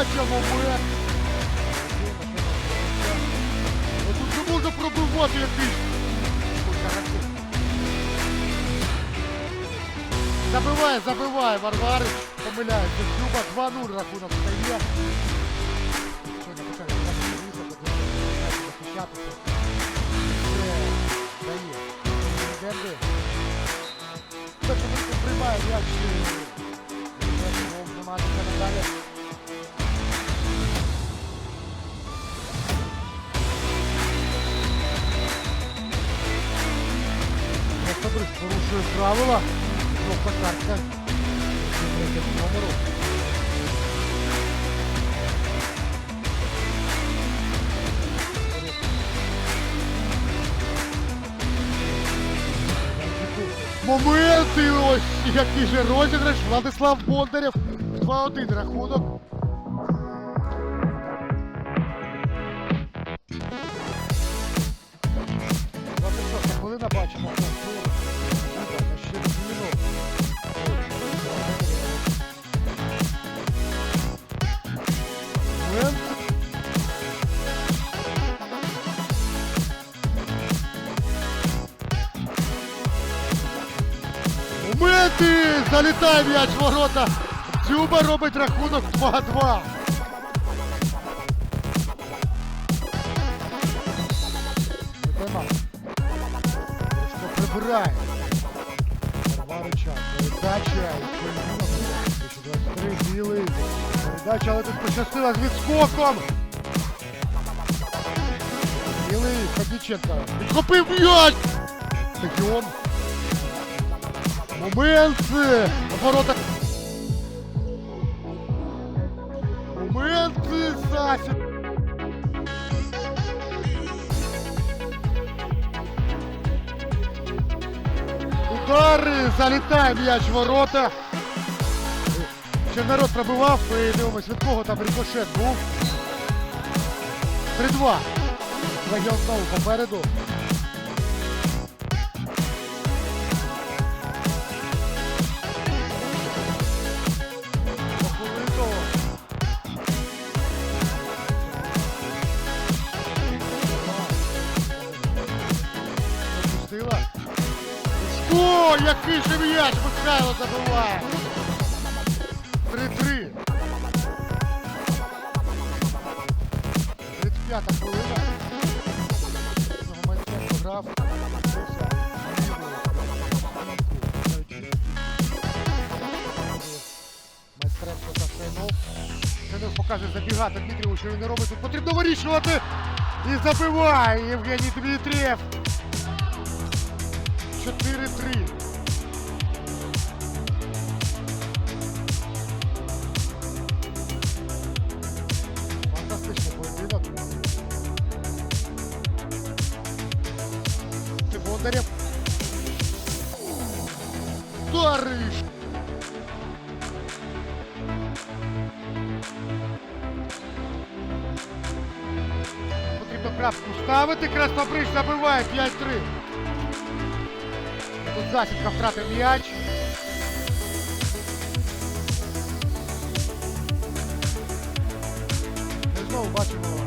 Момент. А Тут не можна пробивати якийсь. Забиває, забиває Варварич. Помиляється. Дзюба 2-0 рахунок стає. Що не питання, треба Фабрис порушує правила. Жовта картка. Номеру. Моменти ось який же розіграш. Владислав Бондарєв. 2-1 рахунок. Залітає м'яч в ворота. Дзюба робить рахунок 2-2. Тема. Що прибирає. Варварича. Передача. І 23 білий. Передача, але тут пощастила з відскоком. Білий Фадіченко. Підхопив м'яч. Стадіон. Момент. Ворота. Момент. Сася. Удар. Залітає м'яч ворота. Чорнород пробивав. І дивимось, від кого там рикошет був. 3-2. Легіон знову попереду. О, який же м'яч Михайло забиває. 3-3. 35 хвилина. Майстерно грав. Майстренко та Сейнов. Сейнов показує забігати Дмитріву, що він не робить. Тут потрібно вирішувати. І забиває Євгеній Дмитрієв. 4-3. Ти Бондарєв. Дариш! Потрібно крапку ставити. Краснобриж забиває 5-3. Тут засідка втратив м'яч. Ми знову бачимо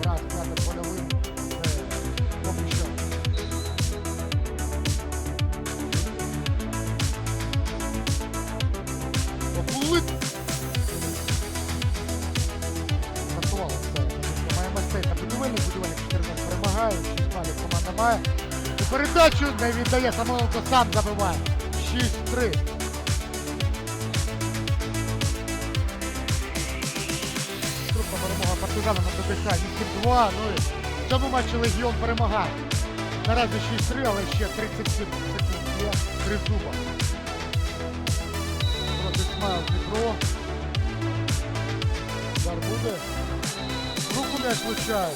6 балів команда має. І передачу не віддає, Самойленко сам забиває. 6-3. Крупна перемога партизана на ДТХ 8-2. Ну і в цьому матчі Легіон перемагає. Наразі 6-3, але ще 37 секунд є. Три зуба. Проти Смайл Дніпро. Удар буде. Руку м'яч влучає.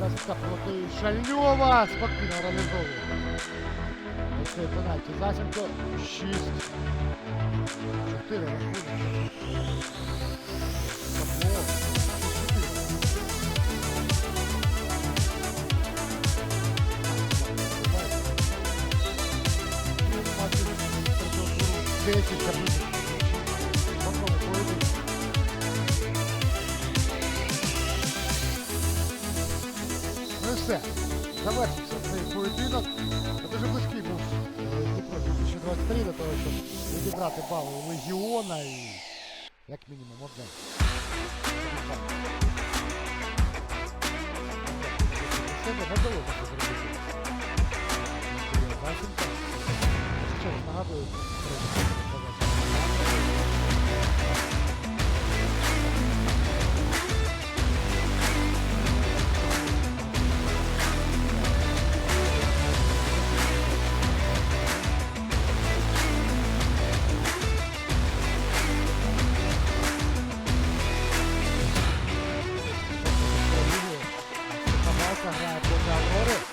Засідка проти Шальова. Спокійно реалізовує. Оцей пенальті. Засідко 6. 4 рахунок. поєдинок. Це дуже близький був е, Дніпро 2023 до того, щоб відібрати у Легіона і як мінімум одне. Себе не вдалося це зробити. грає проти Аврори.